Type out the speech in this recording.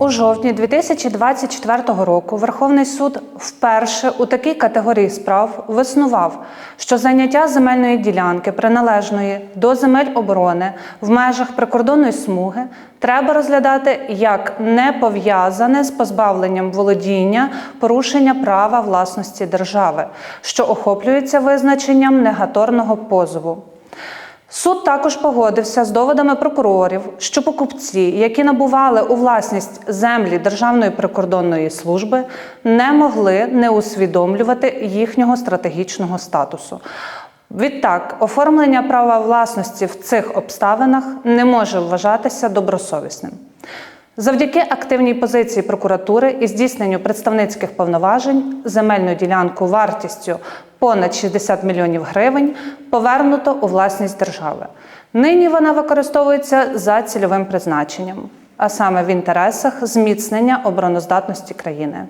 У жовтні 2024 року Верховний суд вперше у такій категорії справ виснував, що заняття земельної ділянки, приналежної до земель оборони в межах прикордонної смуги, треба розглядати як не пов'язане з позбавленням володіння порушення права власності держави, що охоплюється визначенням негаторного позову. Суд також погодився з доводами прокурорів, що покупці, які набували у власність землі Державної прикордонної служби, не могли не усвідомлювати їхнього стратегічного статусу. Відтак, оформлення права власності в цих обставинах не може вважатися добросовісним. Завдяки активній позиції прокуратури і здійсненню представницьких повноважень земельну ділянку вартістю понад 60 мільйонів гривень повернуто у власність держави. Нині вона використовується за цільовим призначенням, а саме в інтересах зміцнення обороноздатності країни.